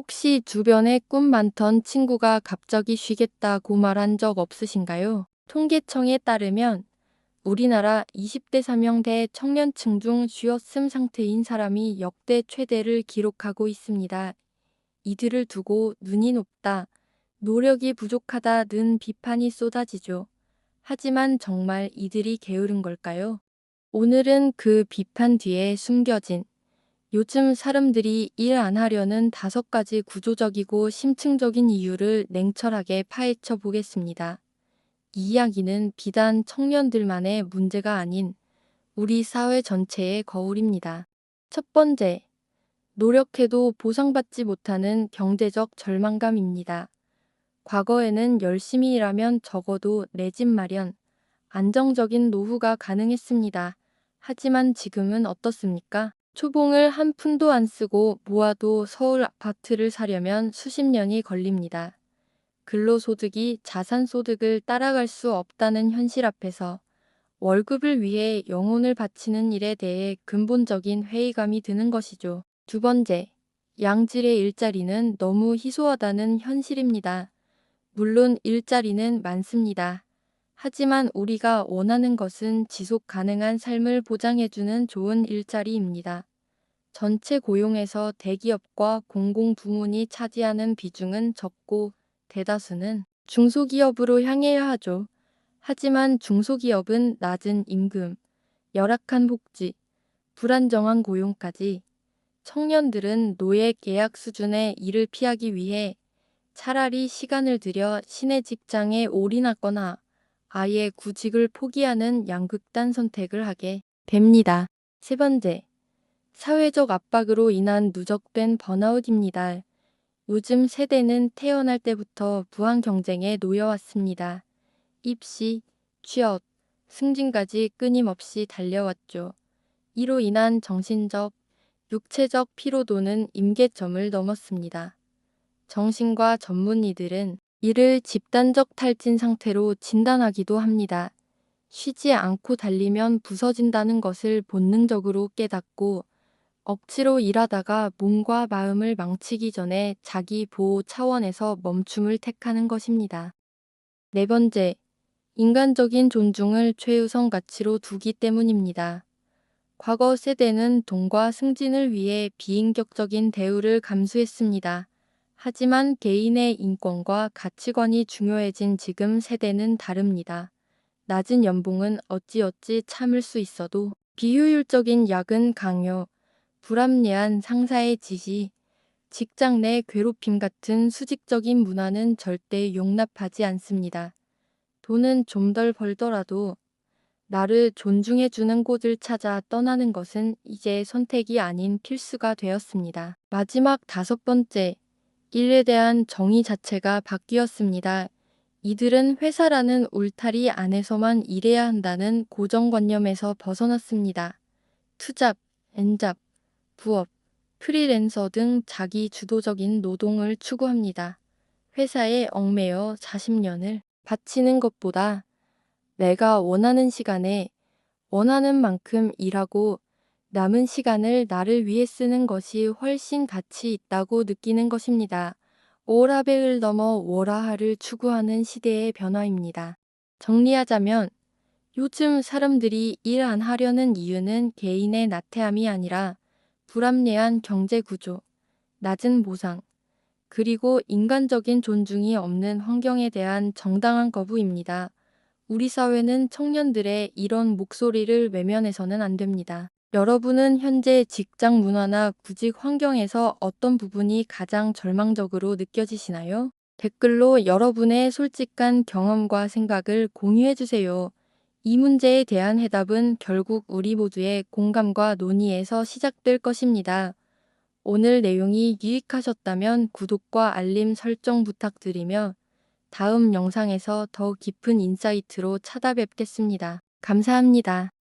혹시 주변에 꿈 많던 친구가 갑자기 쉬겠다고 말한 적 없으신가요? 통계청에 따르면 우리나라 20대 3형대 청년층 중 쉬었음 상태인 사람이 역대 최대를 기록하고 있습니다. 이들을 두고 눈이 높다, 노력이 부족하다는 비판이 쏟아지죠. 하지만 정말 이들이 게으른 걸까요? 오늘은 그 비판 뒤에 숨겨진 요즘 사람들이 일 안 하려는 다섯 가지 구조적이고 심층적인 이유를 냉철하게 파헤쳐 보겠습니다. 이 이야기는 비단 청년들만의 문제가 아닌 우리 사회 전체의 거울입니다. 첫 번째, 노력해도 보상받지 못하는 경제적 절망감입니다. 과거에는 열심히 일하면 적어도 내 집 마련, 안정적인 노후가 가능했습니다. 하지만 지금은 어떻습니까? 초봉을 한 푼도 안 쓰고 모아도 서울 아파트를 사려면 수십 년이 걸립니다. 근로소득이 자산소득을 따라갈 수 없다는 현실 앞에서 월급을 위해 영혼을 바치는 일에 대해 근본적인 회의감이 드는 것이죠. 두 번째, 양질의 일자리는 너무 희소하다는 현실입니다. 물론 일자리는 많습니다. 하지만 우리가 원하는 것은 지속 가능한 삶을 보장해주는 좋은 일자리입니다. 전체 고용에서 대기업과 공공부문이 차지하는 비중은 적고 대다수는 중소기업으로 향해야 하죠. 하지만 중소기업은 낮은 임금, 열악한 복지, 불안정한 고용까지 청년들은 노예 계약 수준의 일을 피하기 위해 차라리 시간을 들여 신의 직장에 올인하거나 아예 구직을 포기하는 양극단 선택을 하게 됩니다. 세 번째, 사회적 압박으로 인한 누적된 번아웃입니다. 요즘 세대는 태어날 때부터 부한 경쟁에 놓여왔습니다. 입시, 취업, 승진까지 끊임없이 달려왔죠. 이로 인한 정신적, 육체적 피로도는 임계점을 넘었습니다. 정신과 전문의들은 이를 집단적 탈진 상태로 진단하기도 합니다. 쉬지 않고 달리면 부서진다는 것을 본능적으로 깨닫고 억지로 일하다가 몸과 마음을 망치기 전에 자기 보호 차원에서 멈춤을 택하는 것입니다. 네 번째, 인간적인 존중을 최우선 가치로 두기 때문입니다. 과거 세대는 돈과 승진을 위해 비인격적인 대우를 감수했습니다. 하지만 개인의 인권과 가치관이 중요해진 지금 세대는 다릅니다. 낮은 연봉은 어찌어찌 참을 수 있어도 비효율적인 야근 강요, 불합리한 상사의 지시, 직장 내 괴롭힘 같은 수직적인 문화는 절대 용납하지 않습니다. 돈은 좀 덜 벌더라도 나를 존중해주는 곳을 찾아 떠나는 것은 이제 선택이 아닌 필수가 되었습니다. 마지막 다섯 번째, 일에 대한 정의 자체가 바뀌었습니다. 이들은 회사라는 울타리 안에서만 일해야 한다는 고정관념에서 벗어났습니다. 투잡, 엔잡, 부업, 프리랜서 등 자기 주도적인 노동을 추구합니다. 회사에 얽매여 40년을 바치는 것보다 내가 원하는 시간에 원하는 만큼 일하고 남은 시간을 나를 위해 쓰는 것이 훨씬 가치 있다고 느끼는 것입니다. 오라벨을 넘어 워라하를 추구하는 시대의 변화입니다. 정리하자면 요즘 사람들이 일 안 하려는 이유는 개인의 나태함이 아니라 불합리한 경제 구조, 낮은 보상, 그리고 인간적인 존중이 없는 환경에 대한 정당한 거부입니다. 우리 사회는 청년들의 이런 목소리를 외면해서는 안 됩니다. 여러분은 현재 직장 문화나 구직 환경에서 어떤 부분이 가장 절망적으로 느껴지시나요? 댓글로 여러분의 솔직한 경험과 생각을 공유해 주세요. 이 문제에 대한 해답은 결국 우리 모두의 공감과 논의에서 시작될 것입니다. 오늘 내용이 유익하셨다면 구독과 알림 설정 부탁드리며 다음 영상에서 더 깊은 인사이트로 찾아뵙겠습니다. 감사합니다.